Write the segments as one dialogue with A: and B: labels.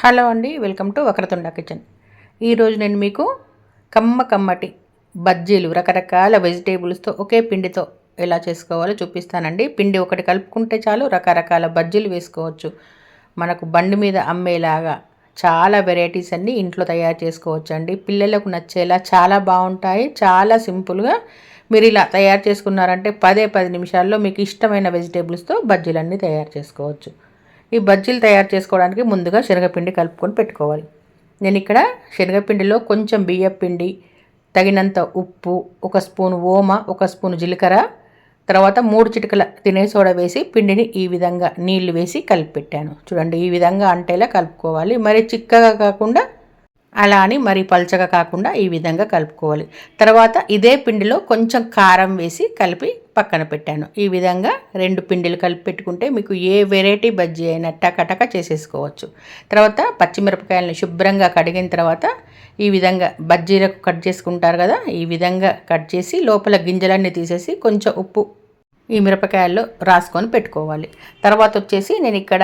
A: Hello అండి welcome to Vakratunda kitchen. ఈరోజు నేను మీకు కమ్మ కమ్మటి బజ్జీలు రకరకాల వెజిటేబుల్స్తో ఒకే పిండితో ఎలా చేసుకోవాలో చూపిస్తానండి. పిండి ఒకటి కలుపుకుంటే చాలు రకరకాల బజ్జీలు వేసుకోవచ్చు. మనకు బండి మీద అమ్మేలాగా చాలా వెరైటీస్ అన్నీ ఇంట్లో తయారు చేసుకోవచ్చు అండి పిల్లలకు నచ్చేలా చాలా బాగుంటాయి. చాలా సింపుల్గా మీరు ఇలా తయారు చేసుకున్నారంటే పదే పది నిమిషాల్లో మీకు ఇష్టమైన వెజిటేబుల్స్తో బజ్జీలన్నీ తయారు చేసుకోవచ్చు. ఈ బజ్జీలు తయారు చేసుకోవడానికి ముందుగా శనగపిండి కలుపుకొని పెట్టుకోవాలి. నేను ఇక్కడ శనగపిండిలో కొంచెం బియ్యం పిండి తగినంత ఉప్పు ఒక స్పూన్ ఓమ ఒక స్పూన్ జీలకర్ర తర్వాత మూడు చిటికల తినే సోడా వేసి పిండిని ఈ విధంగా నీళ్ళు వేసి కలిపి పెట్టాను. చూడండి ఈ విధంగా అంటేలా కలుపుకోవాలి. మరి చిక్కగా కాకుండా అలా అని మరి పల్చగా కాకుండా ఈ విధంగా కలుపుకోవాలి. తర్వాత ఇదే పిండిలో కొంచెం కారం వేసి కలిపి పక్కన పెట్టాను. ఈ విధంగా రెండు పిండిలు కలిపి పెట్టుకుంటే మీకు ఏ వెరైటీ బజ్జీ అయినా టకటక చేసేసుకోవచ్చు. తర్వాత పచ్చిమిరపకాయలను శుభ్రంగా కడిగిన తర్వాత ఈ విధంగా బజ్జీలకు కట్ చేసుకుంటారు కదా ఈ విధంగా కట్ చేసి లోపల గింజలన్నీ తీసేసి కొంచెం ఉప్పు ఈ మిరపకాయల్లో రాసుకొని పెట్టుకోవాలి. తర్వాత వచ్చేసి నేను ఇక్కడ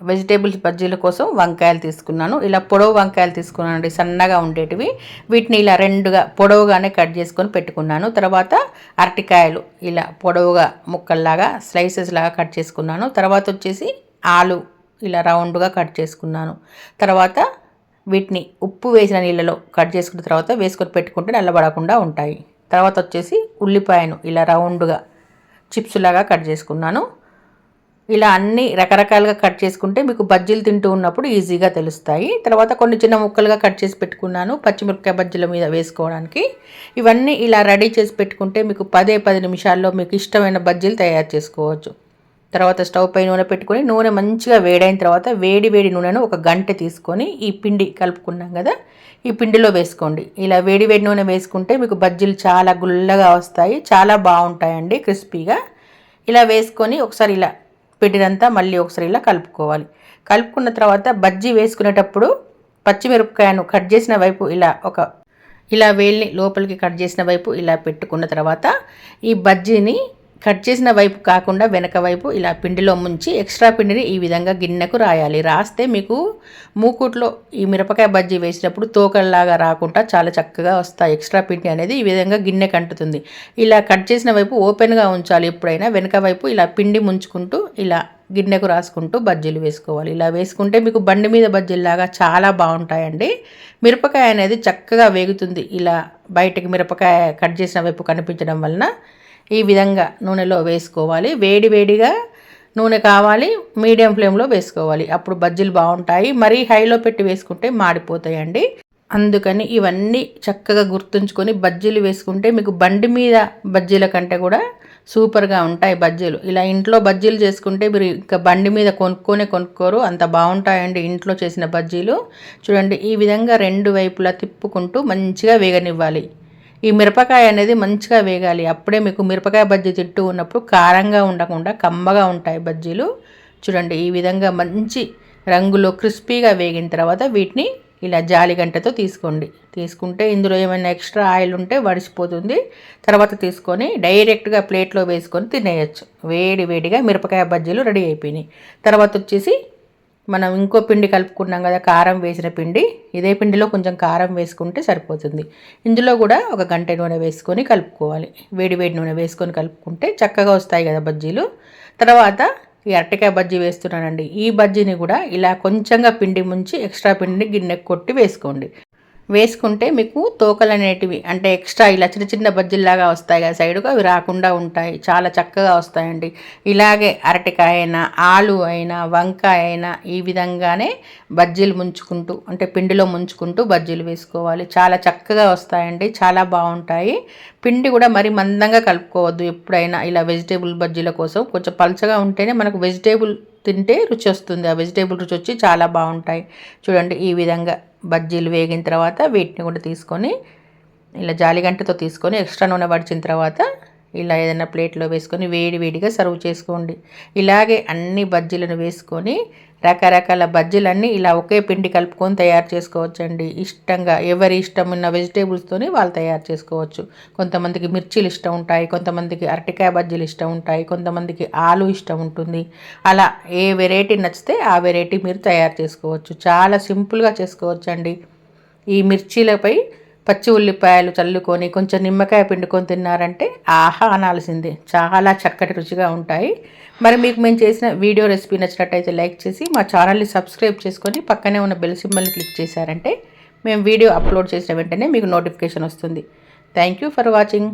A: వెజిటేబుల్స్ బజ్జీల కోసం వంకాయలు తీసుకున్నాను. ఇలా పొడవు వంకాయలు తీసుకున్నాను సన్నగా ఉండేటివి. వీటిని ఇలా రెండుగా పొడవుగానే కట్ చేసుకొని పెట్టుకున్నాను. తర్వాత అరటికాయలు ఇలా పొడవుగా ముక్కల్లాగా స్లైసెస్ లాగా కట్ చేసుకున్నాను. తర్వాత వచ్చేసి ఆలు ఇలా రౌండ్గా కట్ చేసుకున్నాను. తర్వాత వీటిని ఉప్పు వేసిన నీళ్ళలో కట్ చేసుకున్న తర్వాత వేసుకొని పెట్టుకుంటే నల్లబడకుండా ఉంటాయి. తర్వాత వచ్చేసి ఉల్లిపాయను ఇలా రౌండ్గా చిప్స్ లాగా కట్ చేసుకున్నాను. ఇలా అన్ని రకరకాలుగా కట్ చేసుకుంటే మీకు బజ్జీలు తింటూ ఉన్నప్పుడు ఈజీగా తెలుస్తాయి. తర్వాత కొన్ని చిన్న ముక్కలుగా కట్ చేసి పెట్టుకున్నాను పచ్చిమిరపకాయ బజ్జీల మీద వేసుకోవడానికి. ఇవన్నీ ఇలా రెడీ చేసి పెట్టుకుంటే మీకు పదే పది నిమిషాల్లో మీకు ఇష్టమైన బజ్జీలు తయారు చేసుకోవచ్చు. తర్వాత స్టవ్ పై నూనె పెట్టుకొని నూనె మంచిగా వేడైన తర్వాత వేడి వేడి నూనెను ఒక గంట తీసుకొని ఈ పిండి కలుపుకున్నాం కదా ఈ పిండిలో వేసుకోండి. ఇలా వేడి వేడి నూనె వేసుకుంటే మీకు బజ్జీలు చాలా గుల్లగా వస్తాయి చాలా బాగుంటాయండి క్రిస్పీగా. ఇలా వేసుకొని ఒకసారి ఇలా పిండినంతా మళ్ళీ ఒకసారి ఇలా కలుపుకోవాలి. కలుపుకున్న తర్వాత బజ్జీ వేసుకునేటప్పుడు పచ్చిమిరపకాయను కట్ చేసిన వైపు ఇలా ఒక ఇలా వేల్ని లోపలికి కట్ చేసిన వైపు ఇలా పెట్టుకున్న తర్వాత ఈ బజ్జీని కట్ చేసిన వైపు కాకుండా వెనక వైపు ఇలా పిండిలో ముంచి ఎక్స్ట్రా పిండిని ఈ విధంగా గిన్నెకు రాయాలి. రాస్తే మీకు మూకుట్లో ఈ మిరపకాయ బజ్జీ వేసినప్పుడు తోకల్లాగా రాకుండా చాలా చక్కగా వస్తాయి. ఎక్స్ట్రా పిండి అనేది ఈ విధంగా గిన్నెకు అంటుతుంది ఇలా కట్ చేసిన వైపు ఓపెన్గా ఉంచాలి ఎప్పుడైనా. వెనక వైపు ఇలా పిండి ముంచుకుంటూ ఇలా గిన్నెకు రాసుకుంటూ బజ్జీలు వేసుకోవాలి. ఇలా వేసుకుంటే మీకు బండి మీద బజ్జీలాగా చాలా బాగుంటాయండి. మిరపకాయ అనేది చక్కగా వేగుతుంది. ఇలా బయటకి మిరపకాయ కట్ చేసిన వైపు కనిపించడం వలన ఈ విధంగా నూనెలో వేసుకోవాలి. వేడి వేడిగా నూనె కావాలి. మీడియం ఫ్లేమ్లో వేసుకోవాలి. అప్పుడు బజ్జీలు బాగుంటాయి. మరీ హైలో పెట్టి వేసుకుంటే మాడిపోతాయండి. అందుకని ఇవన్నీ చక్కగా గుర్తుంచుకొని బజ్జీలు వేసుకుంటే మీకు బండి మీద బజ్జీల కంటే కూడా సూపర్గా ఉంటాయి బజ్జీలు. ఇలా ఇంట్లో బజ్జీలు చేసుకుంటే మీరు ఇంకా బండి మీద కొనుక్కొనే కొనుక్కోరు. అంత బాగుంటాయండి ఇంట్లో చేసిన బజ్జీలు. చూడండి ఈ విధంగా రెండు వైపులా తిప్పుకుంటూ మంచిగా వేగనివ్వాలి. ఈ మిరపకాయ అనేది మంచిగా వేగాలి. అప్పుడే మీకు మిరపకాయ బజ్జీ తిట్టు ఉన్నప్పుడు కారంగా ఉండకుండా కమ్మగా ఉంటాయి బజ్జీలు. చూడండి ఈ విధంగా మంచి రంగులో క్రిస్పీగా వేగిన తర్వాత వీటిని ఇలా జాలిగంటతో తీసుకోండి. తీసుకుంటే ఇందులో ఏమైనా ఎక్స్ట్రా ఆయిల్ ఉంటే వడిసిపోతుంది. తర్వాత తీసుకొని డైరెక్ట్గా ప్లేట్లో వేసుకొని తినేయచ్చు. వేడి వేడిగా మిరపకాయ బజ్జీలు రెడీ అయిపోయినాయి. తర్వాత వచ్చేసి మనం ఇంకో పిండి కలుపుకున్నాం కదా కారం వేసిన పిండి. ఇదే పిండిలో కొంచెం కారం వేసుకుంటే సరిపోతుంది. ఇందులో కూడా ఒక గంట నూనె వేసుకొని కలుపుకోవాలి. వేడి వేడి నూనె వేసుకొని కలుపుకుంటే చక్కగా వస్తాయి కదా బజ్జీలు. తర్వాత ఈ అరటికాయ బజ్జీ వేస్తున్నానండి. ఈ బజ్జీని కూడా ఇలా కొంచెంగా పిండి ముంచి ఎక్స్ట్రా పిండిని గిన్నె కొట్టి వేసుకోండి. వేసుకుంటే మీకు తోకలు అనేటివి అంటే ఎక్స్ట్రా ఇలా చిన్న చిన్న బజ్జీల్లాగా వస్తాయి కదా సైడ్గా అవి రాకుండా ఉంటాయి. చాలా చక్కగా వస్తాయండి. ఇలాగే అరటికాయ అయినా ఆలు అయినా వంకాయ అయినా ఈ విధంగానే బజ్జీలు ముంచుకుంటూ అంటే పిండిలో ముంచుకుంటూ బజ్జీలు వేసుకోవాలి. చాలా చక్కగా వస్తాయండి. చాలా బాగుంటాయి. పిండి కూడా మరి మందంగా కలుపుకోవద్దు ఎప్పుడైనా. ఇలా వెజిటేబుల్ బజ్జీల కోసం కొంచెం పలచగా ఉంటేనే మనకు వెజిటేబుల్ తింటే రుచి వస్తుంది. ఆ వెజిటేబుల్ రుచి వచ్చి చాలా బాగుంటాయి. చూడండి ఈ విధంగా బజ్జీలు వేగిన తర్వాత వీటిని కూడా తీసుకొని ఇలా జాలిగంటతో తీసుకొని ఎక్స్ట్రా నూనె పడిచిన తర్వాత ఇలా ఏదైనా ప్లేట్లో వేసుకొని వేడి వేడిగా సర్వ్ చేసుకోండి. ఇలాగే అన్ని బజ్జీలను వేసుకొని రకరకాల బజ్జీలన్నీ ఇలా ఒకే పిండి కలుపుకొని తయారు చేసుకోవచ్చండి. ఇష్టంగా ఎవరి ఇష్టం ఉన్న వెజిటేబుల్స్తోనే వాళ్ళు తయారు చేసుకోవచ్చు. కొంతమందికి మిర్చీలు ఇష్టం ఉంటాయి కొంతమందికి అరటికాయ బజ్జీలు ఇష్టం ఉంటాయి కొంతమందికి ఆలు ఇష్టం ఉంటుంది. అలా ఏ వెరైటీ నచ్చితే ఆ వెరైటీ మీరు తయారు చేసుకోవచ్చు. చాలా సింపుల్గా చేసుకోవచ్చండి. ఈ మిర్చీలపై పచ్చి ఉల్లిపాయలు చల్లుకొని కొంచెం నిమ్మకాయ పిండుకొని తిన్నారంటే ఆహా అనాల్సిందే. చాలా చక్కటి రుచిగా ఉంటాయి. మరి మీకు మేము చేసిన వీడియో రెసిపీ నచ్చినట్టయితే లైక్ చేసి మా ఛానల్ని సబ్స్క్రైబ్ చేసుకొని పక్కనే ఉన్న బెల్ సింబల్ని క్లిక్ చేశారంటే మేము వీడియో అప్లోడ్ చేసిన వెంటనే మీకు నోటిఫికేషన్ వస్తుంది. Thank you for watching.